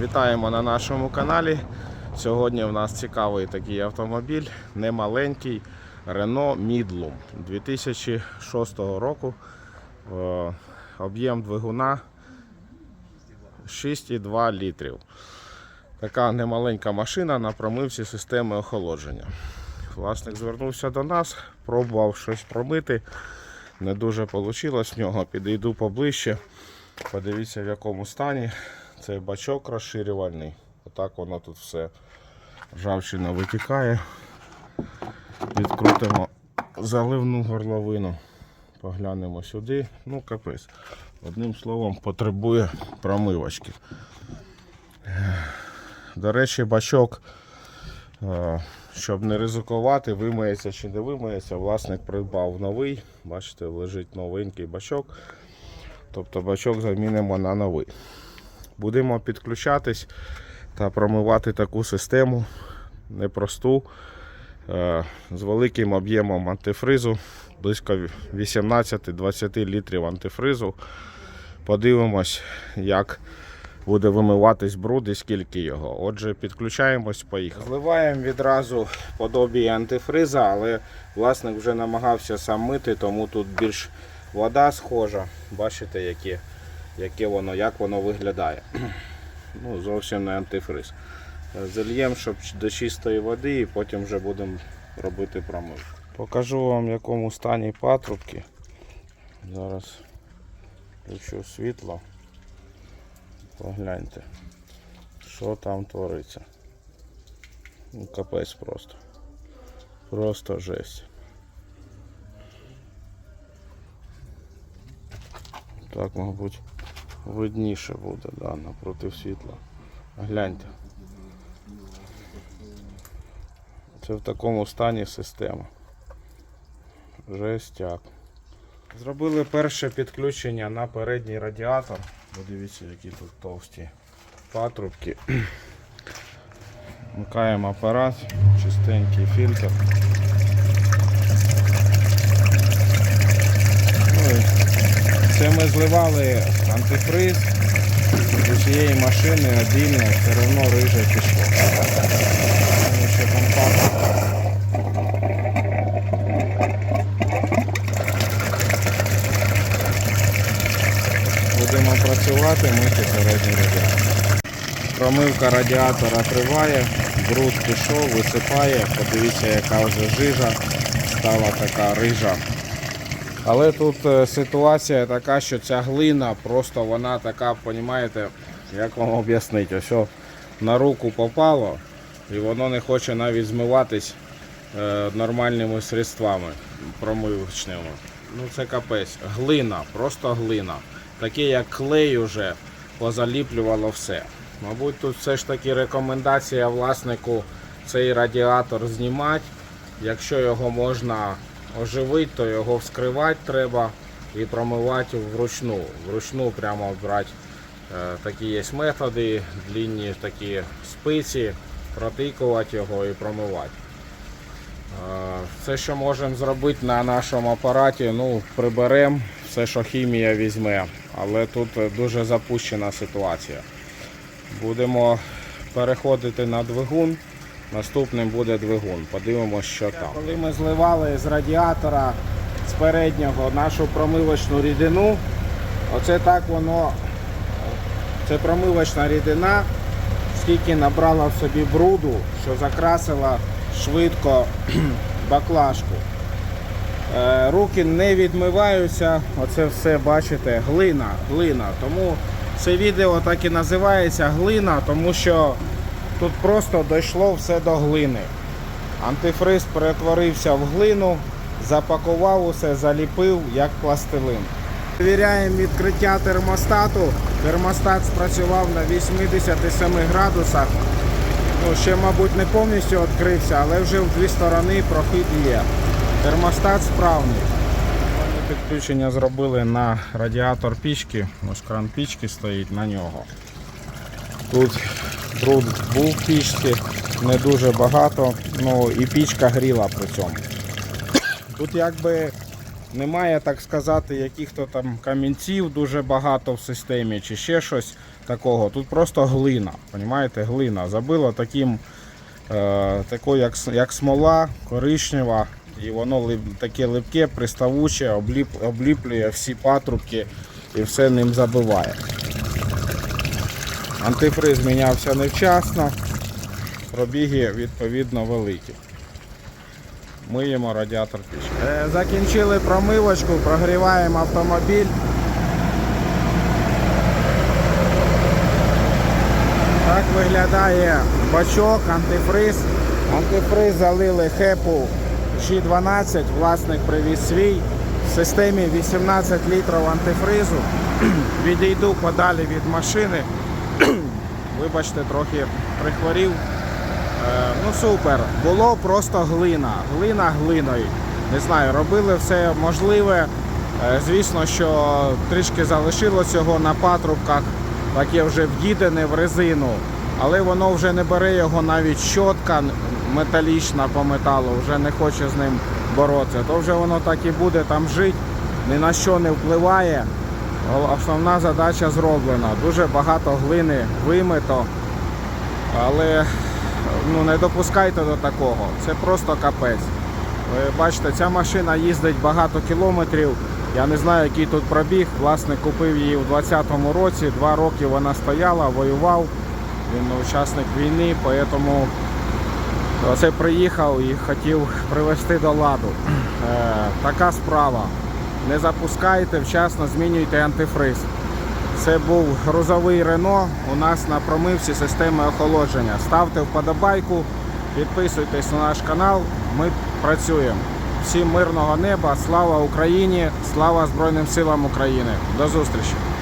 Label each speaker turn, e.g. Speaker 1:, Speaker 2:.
Speaker 1: Вітаємо на нашому каналі. Сьогодні в нас цікавий такий автомобіль, немаленький Renault Midlum 2006 року. Е, Об'єм двигуна 6,2 літрів. Така немаленька машина на промивці системи охолодження. Власник звернувся до нас, пробував щось промити. Не дуже вийшло в нього. Підійду поближче. Подивіться в якому стані. Це бачок розширювальний. Отак воно тут все. Ржавчина витікає. Відкрутимо заливну горловину. Поглянемо сюди. Ну, капець. Одним словом, потребує промивочки. До речі, бачок, е, щоб не ризикувати, вимиється чи не вимиється, власник придбав новий. Бачите, лежить новенький бачок. Тобто бачок замінимо на новий. Будемо підключатись та промивати таку систему непросту е, з великим об'ємом антифризу, близько 18-20 літрів антифризу. Подивимось, як буде вимиватись бруд і скільки його. Отже, підключаємось, поїхали. Зливаємо відразу подобі антифриза, але власник вже намагався сам мити, тому тут більш вода схожа. Бачите, яке, яке воно, як воно виглядає. Ну, зовсім не антифриз. Зальємо, щоб до чистої води і потім вже будемо робити промивку. Покажу вам в якому стані патрубки. Зараз включу світло. Погляньте, що там твориться. Ну, капець просто. Просто жесть. Так, мабуть, видніше буде, да, напроти світла. Гляньте. Це в такому стані система. Жестяк. Зробили перше підключення на передній радіатор. Подивіться, які тут товсті патрубки. Вмикаємо апарат, чистенький фільтр. Ну це ми зливали антифриз з усієї машини отдільно, все одно риже пішло. Тому що пахне. Будемо працювати, мити передній радіатор. Промивка радіатора триває, бруд пішов, висипає. Подивіться, яка вже жижа стала така рижа. Але тут е, ситуація така, що ця глина просто вона така, розумієте, як вам об'яснити, ось о, на руку попало і воно не хоче навіть змиватись е, нормальними средствами промивочними. Ну це капець. Глина, просто глина. Таке як клей уже позаліплювало все. Мабуть, тут все ж таки рекомендація власнику цей радіатор знімати. Якщо його можна оживити, то його вскривати треба і промивати вручну. Вручну прямо брати е, такі є методи, длінні такі спиці, протикувати його і промивати. Е, Все, що можемо зробити на нашому апараті, ну, приберемо все, що хімія візьме, але тут дуже запущена ситуація. Будемо переходити на двигун. Наступним буде двигун. Подивимося, що там. Коли ми зливали з радіатора з переднього нашу промивочну рідину, оце так воно, це промивочна рідина, скільки набрала в собі бруду, що закрасила швидко баклажку. Е, Руки не відмиваються, оце все бачите, глина, глина. Тому це відео так і називається глина, тому що тут просто дійшло все до глини. Антифриз перетворився в глину, запакував усе, заліпив як пластилин. Перевіряємо відкриття термостату. Термостат спрацював на 87 градусах. Ну, ще, мабуть, не повністю відкрився, але вже в дві сторони прохід є. Термостат справний. Підключення зробили на радіатор пічки. Ось кран пічки стоїть на нього. Тут бруд був в пічці, не дуже багато, ну і пічка гріла при цьому. Тут якби Немає, так сказати, яких-то там камінців дуже багато в системі чи ще щось такого. Тут просто глина. Понімаєте, глина. Забила таким, е, такою, як, як смола, коричнева, і воно таке липке, приставуче, обліп, обліплює всі патрубки і все ним забиває. Антифриз мінявся невчасно, пробіги відповідно великі. Миємо радіатор пічки. Е, Закінчили промивочку, прогріваємо автомобіль. Так виглядає бачок, антифриз. Антифриз залили хепу G12, власник привіз свій. В системі 18 літрів антифризу. Відійду подалі від машини. Вибачте, трохи прихворів. Е, Ну супер, було просто глина, глина глиною. Не знаю, робили все можливе. Е, Звісно, що трішки залишилось його на патрубках, таке вже вдідене в резину, але воно вже не бере його навіть щотка металічна по металу, вже не хоче з ним боротися. То вже воно так і буде там жити, ні на що не впливає. Основна задача зроблена. Дуже багато глини вимито. Але ну, не допускайте до такого. Це просто капець. Ви бачите, ця машина їздить багато кілометрів. Я не знаю, який тут пробіг. Власник купив її у 2020 році. Два роки вона стояла, воював. Він учасник війни, тому оце приїхав і хотів привести до ладу. Е, така справа. Не запускайте, вчасно змінюйте антифриз. Це був грузовий Рено. У нас на промивці системи охолодження. Ставте вподобайку, підписуйтесь на наш канал. Ми працюємо. Всім мирного неба, слава Україні, слава Збройним силам України. До зустрічі!